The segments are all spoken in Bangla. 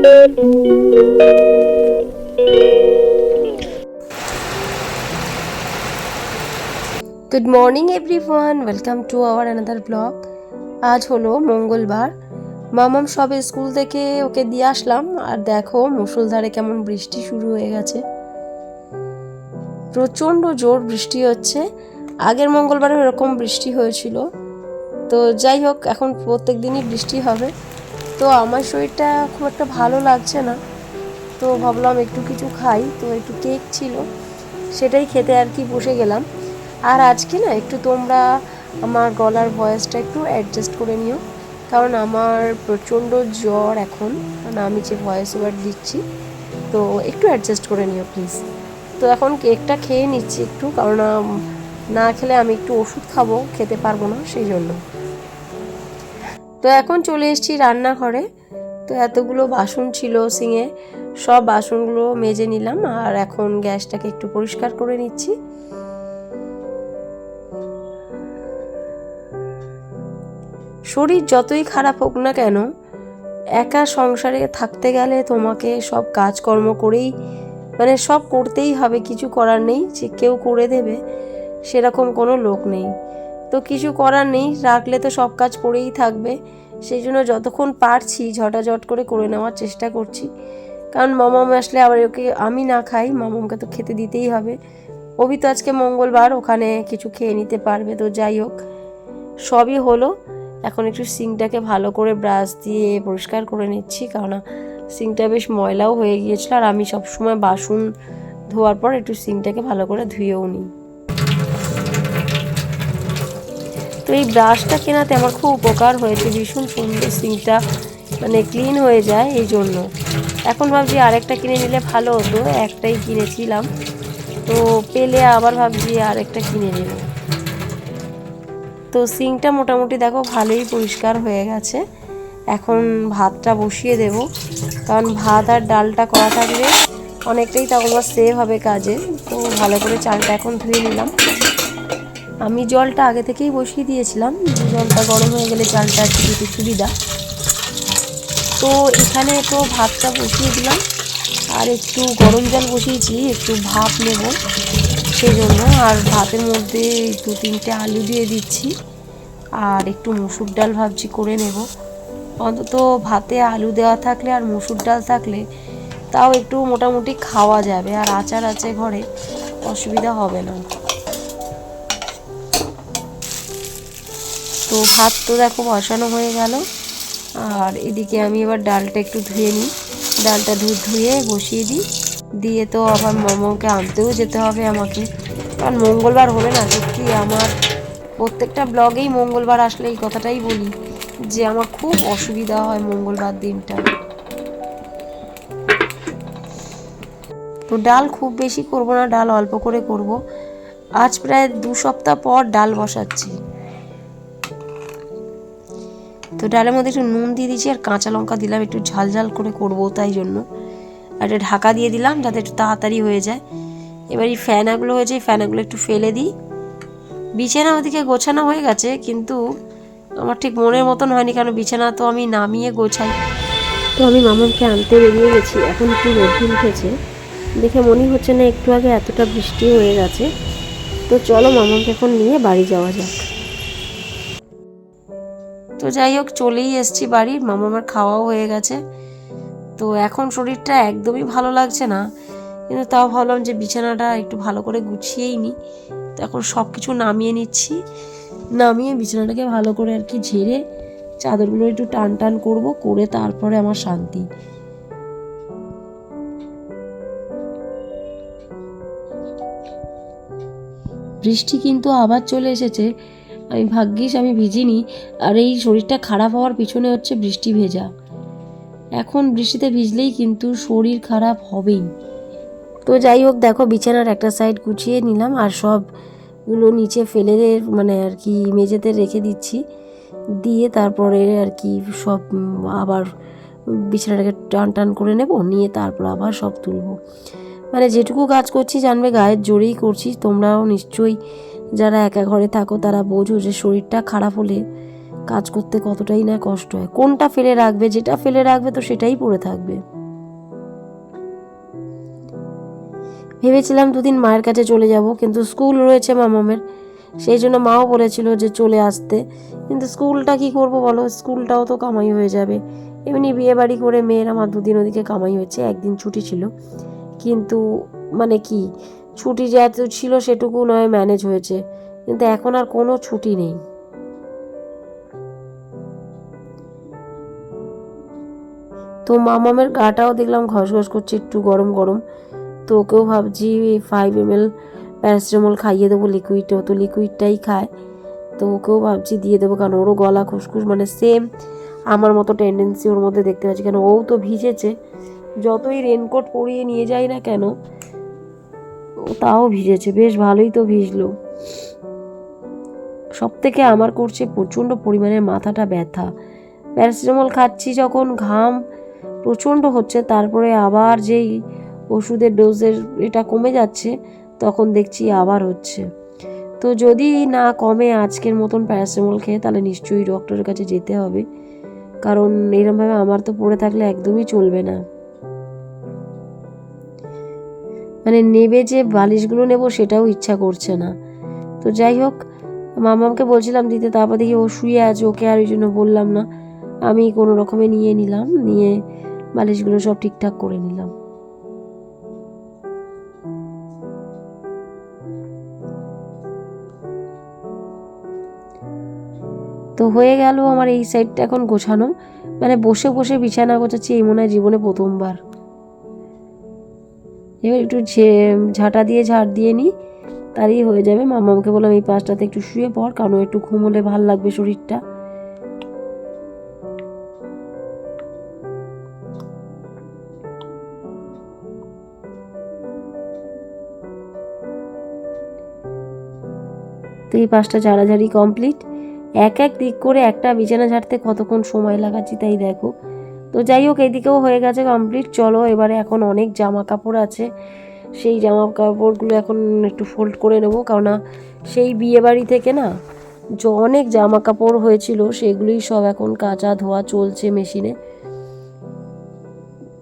Good morning everyone welcome to our another blog আজ হলো মঙ্গলবার। মামাম সবে স্কুল থেকে ওকে দিয়ে আসলাম। আর দেখো মুসলধারে কেমন বৃষ্টি শুরু হয়ে গেছে। প্রচণ্ড জোর বৃষ্টি হচ্ছে। আগের মঙ্গলবারে এরকম বৃষ্টি হয়েছিল। তো যাই হোক, এখন প্রত্যেক দিনই বৃষ্টি হবে। তো আমার শরীরটা খুব একটা ভালো লাগছে না। তো ভাবলাম একটু কিছু খাই। তো একটু কেক ছিল। সেটাই খেতে আর কি বসে গেলাম। আর আজকে না একটু তোমরা আমার গলার ভয়েসটা একটু অ্যাডজাস্ট করে নিও। কারণ আমার প্রচণ্ড জ্বর এখন। মানে আমি যে ভয়েস ওভার দিচ্ছি, তো একটু অ্যাডজাস্ট করে নিও প্লিজ তো এখন কেকটা খেয়ে নিচ্ছি একটু। কারণ না খেলে আমি একটু ওষুধ খাব, খেতে পারব না, সেই জন্য। তো এখন চলে এসেছি রান্নাঘরে। তো এতগুলো বাসন ছিল সিঙে, সব বাসনগুলো মেজে নিলাম আর এখন গ্যাসটাকে একটু পরিষ্কার করে নিচ্ছি। শরীর যতই খারাপ হোক না কেন, একা সংসারে থাকতে গেলে তোমাকে সব কাজকর্ম করেই মানে সব করতেই হবে, কিছু করার নেই, যে কেউ করে দেবে, সেরকম কোনো লোক নেই। তো কিছু করার নেই, রাখলে তো সব কাজ পড়েই থাকবে। সেই জন্য যতক্ষণ পারছি ঝটাঝট করে করে নেওয়ার চেষ্টা করছি। কারণ মামাম আসলে আবার ওকে আমি না খাই, মামামকে তো খেতে দিতেই হবে। অভি তো আজকে মঙ্গলবার, ওখানে কিছু খেয়ে নিতে পারবে, তো যাই হোক। সবই হলো, এখন একটু সিংটাকে ভালো করে ব্রাশ দিয়ে পরিষ্কার করে নিচ্ছি কারণ সিংটা বেশ ময়লাও হয়ে গিয়েছিল, আর আমি সবসময় বাসন ধোয়ার পর একটু সিংটাকে ভালো করে ধুয়েও নিই। তো এই ব্রাশটা কেনাতে আমার খুব উপকার হয়েছে, ভীষণ সুন্দর সিঙ্কটা মানে ক্লিন হয়ে যায় এই জন্য। এখন ভাবছি আরেকটা কিনে নিলে ভালো হতো, একটাই কিনেছিলাম। তো পেলে আবার ভাবছি আরেকটা কিনে নেব। তো সিঙ্কটা মোটামুটি দেখো ভালোই পরিষ্কার হয়ে গেছে। এখন ভাতটা বসিয়ে দেব, কারণ ভাত আর ডালটা করা থাকলে অনেকটাই তখন আমার সেভ হবে কাজে। তো ভালো করে চালটা এখন ধুয়ে নিলাম। আমি জলটা আগে থেকেই বসিয়ে দিয়েছিলাম। জলটা গরম হয়ে গেলে চালটা একটু সুবিধা। তো এখানে তো ভাতটা বসিয়ে দিলাম। আর একটু গরম জল বসিয়েছি, একটু ভাপ নেব সেই জন্য আর ভাতের মধ্যে দু তিনটে আলু দিয়ে দিচ্ছি। আর একটু মুসুর ডাল ভাবছি করে নেব। অন্তত ভাতে আলু দেওয়া থাকলে আর মুসুর ডাল থাকলে তাও একটু মোটামুটি খাওয়া যাবে। আর আচার আছে ঘরে, অসুবিধা হবে না। তো ভাত তো দেখো বসানো হয়ে গেল। আর এদিকে আমি এবার ডালটা একটু ধুয়ে নিই। ডালটা ধু ধুয়ে বসিয়ে দিই। দিয়ে তো আবার মোমোকে আনতেও যেতে হবে আমাকে। কারণ মঙ্গলবার হলে না, সত্যি আমার প্রত্যেকটা ব্লগেই মঙ্গলবার আসলে এই কথাটাই বলি যে আমার খুব অসুবিধা হয় মঙ্গলবার দিনটা। তো ডাল খুব বেশি করব না, ডাল অল্প করে করব। আজ প্রায় দু সপ্তাহ পর ডাল বসাচ্ছি। তো ডালের মধ্যে একটু নুন দিয়ে দিয়েছি আর কাঁচা লঙ্কা দিলাম, একটু ঝাল ঝাল করে করব তাই জন্য। আর একটা ঢাকা দিয়ে দিলাম যাতে একটু তাড়াতাড়ি হয়ে যায়। এবার এই ফ্যানাগুলো হয়েছে, এই ফ্যানাগুলো একটু ফেলে দিই। বিছানা ওদিকে গোছানো হয়ে গেছে, কিন্তু আমার ঠিক মনের মতন হয়নি, কারণ বিছানা তো আমি নামিয়ে গোছাই। তো আমি মামাকে আনতে বেরিয়ে গেছি, এখন একটু রোদ্দুর উঠেছে। দেখে মনেই হচ্ছে না একটু আগে এতটা বৃষ্টি হয়ে গেছে। তো চলো মামাকে এখন নিয়ে বাড়ি যাওয়া যাক। তো যাই হোক, চলেই এসছি বাড়ি মামা আমার খাওয়াও হয়ে গেছে। তো এখন শরীরটা একদমই ভালো লাগছে না। কিন্তু তাও ভাবলাম যে বিছানাটা একটু ভালো করে গুছিয়েই নিই। তো এখন সব কিছু নামিয়ে নিচ্ছি। নামিয়ে বিছানাটাকে ভালো করে আর কি ঝেড়ে চাদরগুলো একটু টান টান করব, করে তারপরে আমার শান্তি। বৃষ্টি কিন্তু আবার চলে এসেছে। আমি ভাগ্যিস আমি ভিজিনি, আর এই শরীরটা খারাপ হওয়ার পিছনে হচ্ছে বৃষ্টি ভেজা। এখন বৃষ্টিতে ভিজলেই কিন্তু শরীর খারাপ হবেই। তো যাই হোক, দেখো বিছানার একটা সাইড গুছিয়ে নিলাম, আর সবগুলো নিচে ফেলে মানে আর কি মেঝেতে রেখে দিচ্ছি। দিয়ে তারপরে আর কি সব আবার বিছানাটাকে টান টান করে নেব, নিয়ে তারপর আবার সব তুলবো। মানে যেটুকু কাজ করছি, জানবে, গায়ের জোরেই করছি, তোমরাও নিশ্চয়ই যারা একা ঘরে থাকো, তারা বোঝো যে শরীরটা খারাপ হলে কাজ করতে কতটাই না কষ্ট হয়। কোনটা ফেলে রাখবে, যেটা ফেলে রাখবে, তো সেটাই পড়ে থাকবে। ভেবেছিলাম দুদিন মায়ের কাছে চলে যাব, কিন্তু স্কুল রয়েছে মামামের সেই জন্য মাও বলেছিল যে চলে আসতে। কিন্তু স্কুলটা কি করব বলো? স্কুলটাও তো কামাই হয়ে যাবে। এমনি বিয়ে বাড়ি করে মেয়ের আমার দুদিন ওদিকে কামাই হয়েছে একদিন ছুটি ছিল। কিন্তু মানে কি ছুটি যেহেতু ছিল সেটুকু নয় ম্যানেজ হয়েছে, কিন্তু এখন আর কোনো ছুটি নেই। তো মামামের গাটাও দেখলাম ঘসঘস করছে একটু গরম গরম। তো ওকেও ভাবছি ফাইভ এম এল প্যারাসিটামল খাইয়ে দেবো লিকুইড ও তো লিকুইডটাই খায়। তো ওকেও ভাবছি দিয়ে দেবো, কারণ ওরও গলা খুসখুস মানে সেম আমার মতো টেন্ডেন্সি ওর মধ্যে দেখতে পাচ্ছি। কেন, ও তো ভিজেছে, যতই রেনকোট পরিয়ে নিয়ে যাই না কেন তাও ভিজেছে, বেশ ভালোই তো ভিজলো। সব থেকে আমার করছে প্রচণ্ড পরিমাণে মাথাটা ব্যথা। প্যারাসিটামল খাচ্ছি যখন, ঘাম প্রচণ্ড হচ্ছে, তারপরে আবার যেই ওষুধের ডোজের এটা কমে যাচ্ছে, তখন দেখছি আবার হচ্ছে। তো যদি না কমে আজকের মতন প্যারাসিটামল খেয়ে, তাহলে নিশ্চয়ই ডক্টরের কাছে যেতে হবে। কারণ এরমভাবে আমার তো পড়ে থাকলে একদমই চলবে না। মানে নেবে যে বালিশগুলো নেব সেটাও ইচ্ছা করছে না। তো যাই হোক মামাকে বলছিলাম দিতে, তারপর দেখি ও শুয়ে আছে, ওকে আর ওই জন্য বললাম না। আমি কোনো রকমে নিয়ে নিলাম, নিয়ে বালিশগুলো সব ঠিকঠাক করে নিলাম। তো হয়ে গেল আমার এই সাইডটা এখন গোছানো। মানে বসে বসে বিছানা গোছাচ্ছি, এই মনে হয় জীবনে প্রথমবার। এবার একটু ঝাঁটা দিয়ে ঝাড় দিয়ে নিই, তারই হয়ে যাবে। মামাকে বললাম, এই পাশটাতে একটু শুয়ে পড়, কারণ একটু ঘুমোলে ভালো লাগবে শরীরটা। তো এই পাঁচটা ঝাড়াঝাড়ি কমপ্লিট। এক এক দিক করে একটা বিছানা ঝাড়তে কতক্ষণ সময় লাগাচ্ছি তাই দেখো। তো যাই হোক এইদিকেও হয়ে গেছে কমপ্লিট চলো, এবারে এখন অনেক জামা কাপড় আছে। সেই জামা কাপড়গুলো এখন একটু ফোল্ড করে নেব। কারণ না সেই বিয়ে বাড়ি থেকে না যে অনেক জামা কাপড় হয়েছিল। সেগুলোই সব এখন কাচা ধোয়া চলছে মেশিনে।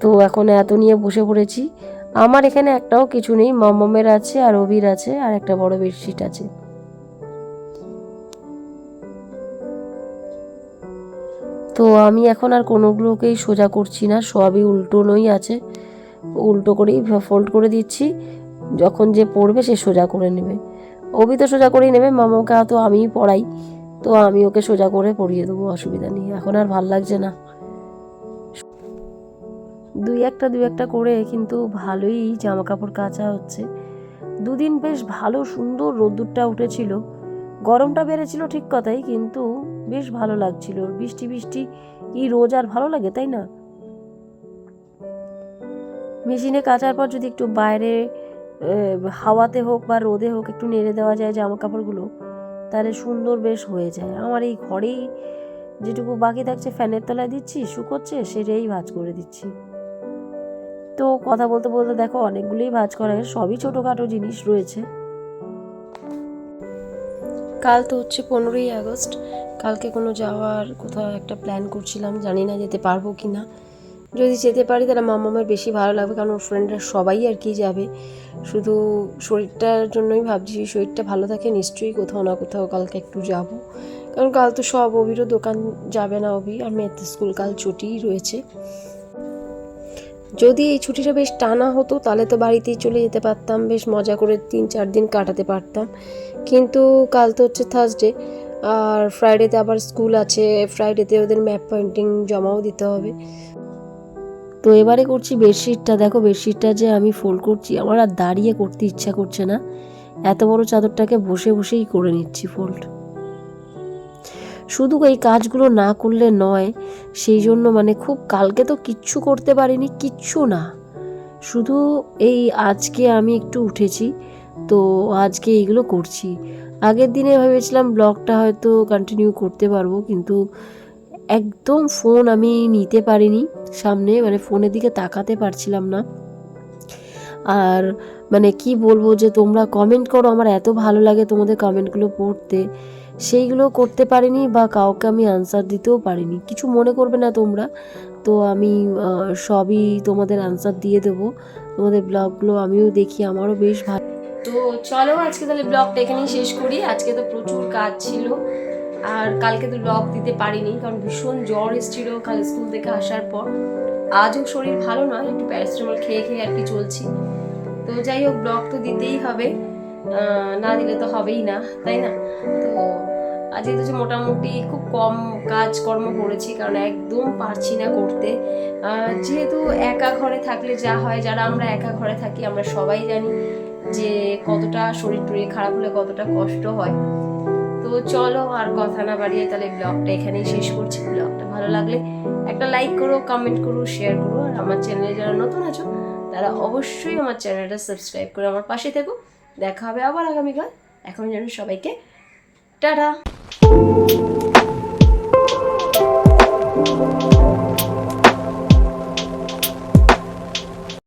তো এখন এত নিয়ে বসে পড়েছি। আমার এখানে একটাও কিছু নেই। মামামের আছে আর অভির আছে আর একটা বড় বেডশিট আছে। তো আমি এখন আর কোনোগুলোকেই সোজা করছি না, সবই উল্টোনোই আছে। উল্টো করেই ফোল্ড করে দিচ্ছি। যখন যে পড়বে সে সোজা করে নেবে। অভি তো সোজা করেই নেবে, মামাকে তো আমিই পড়াই। তো আমি ওকে সোজা করে পড়িয়ে দেবো, অসুবিধা নেই। এখন আর ভালো লাগছে না। দুই একটা দুই একটা করে কিন্তু ভালোই জামা কাপড় কাচা হচ্ছে। দুদিন বেশ ভালো সুন্দর রোদ্দুরটা উঠেছিল। গরমটা বেড়েছিল ঠিক কথাই, কিন্তু বেশ ভালো লাগছিল। বৃষ্টি বৃষ্টি কি রোজ আর ভালো লাগে, তাই না? মেশিনে কাচার পর যদি একটু বাইরে হাওয়াতে হোক বা রোদে হোক একটু নেড়ে দেওয়া যায় জামা কাপড়গুলো তাহলে সুন্দর বেশ হয়ে যায়। আমার এই ঘরেই যেটুকু বাকি থাকছে ফ্যানের তলায় দিচ্ছি, শুকোচ্ছে, সেটাই ভাজ করে দিচ্ছি। তো কথা বলতে বলতে দেখো, অনেকগুলোই ভাজ করা সবই ছোটোখাটো জিনিস রয়েছে। কাল তো হচ্ছে পনেরোই আগস্ট। কালকে কোনো যাওয়ার কোথাও একটা প্ল্যান করছিলাম, জানি না যেতে পারব কি না যদি যেতে পারি তাহলে মামামের বেশি ভালো লাগবে, কারণ ওর ফ্রেন্ডরা সবাই আর কি যাবে। শুধু শরীরটার জন্যই ভাবছি শরীরটা ভালো থাকে, নিশ্চয়ই কোথাও না কোথাও কালকে একটু যাব। কারণ কাল তো সব অভিরও দোকান যাবে না অভি, আর মেয়ের তো স্কুল কাল ছুটিই রয়েছে। যদি এই ছুটিটা বেশ টানা হতো, তাহলে তো বাড়িতেই চলে যেতে পারতাম, বেশ মজা করে তিন চার দিন কাটাতে পারতাম। কিন্তু কাল তো হচ্ছে থার্সডে আর ফ্রাইডেতে আবার স্কুল আছে ফ্রাইডেতে ওদের ম্যাপ পয়েন্টিং জমাও দিতে হবে। তো এবারে করছি বেডশিটটা দেখো বেডশিটটা যে আমি ফোল্ড করছি, আমার আর দাঁড়িয়ে করতে ইচ্ছা করছে না। এত বড় চাদরটাকে বসে বসেই করে নিচ্ছি ফোল্ড শুধু এই কাজগুলো না করলে নয়, সেই জন্য মানে খুব কালকে তো কিচ্ছু করতে পারিনি, কিচ্ছু না। শুধু এই আজকে আমি একটু উঠেছি, তো আজকে এইগুলো করছি। আগের দিনে ভেবেছিলাম ব্লগটা হয়তো কন্টিনিউ করতে পারব, কিন্তু একদম ফোন আমি নিতে পারিনি সামনে মানে ফোনের দিকে তাকাতে পারছিলাম না। আর মানে কি বলব যে তোমরা কমেন্ট করো, আমার এত ভালো লাগে তোমাদের কমেন্টগুলো পড়তে। সেইগুলো করতে পারিনি বা কাউকে আমি আনসার দিতেও পারিনি। কিছু মনে করবে না তোমরা। তো আমি সবই তোমাদের আনসার দিয়ে দেবো। তোমাদের ব্লগগুলো আমিও দেখি, আমারও বেশ ভালো। তো চলো আজকে তাহলে ব্লগটা এখানেই শেষ করি। আজকে তো প্রচুর কাজ ছিল। আর কালকে তো ব্লগ দিতে পারিনি, কারণ ভীষণ জ্বর এসেছিল কাল স্কুল থেকে আসার পর। আজও শরীর ভালো নয়, একটু প্যারাসিটামল খেয়ে খেয়ে আর কি চলছি। তো যাই হোক ব্লগ তো দিতেই হবে। না দিলে তো হবেই না, তাই না? তো আজকে তো যে মোটামুটি খুব কম কাজকর্ম করেছি, কারণ একদম পারছি না করতে যেহেতু একা ঘরে থাকলে যা হয়, যারা আমরা একা ঘরে থাকি, আমরা সবাই জানি যে কতটা শরীর টরীর খারাপ হলে কতটা কষ্ট হয়। তো চলো আর কথা না বাড়িয়ে তাহলে ব্লগটা এখানেই শেষ করছি। ব্লগটা ভালো লাগলে একটা লাইক করো কমেন্ট করো শেয়ার করো, আর আমার চ্যানেলে যারা নতুন আছো, তারা অবশ্যই আমার চ্যানেলটা সাবস্ক্রাইব করে আমার পাশে থেকো। দেখা হবে আবার আগামীকাল। এখন যেন সবাইকে। টাটা!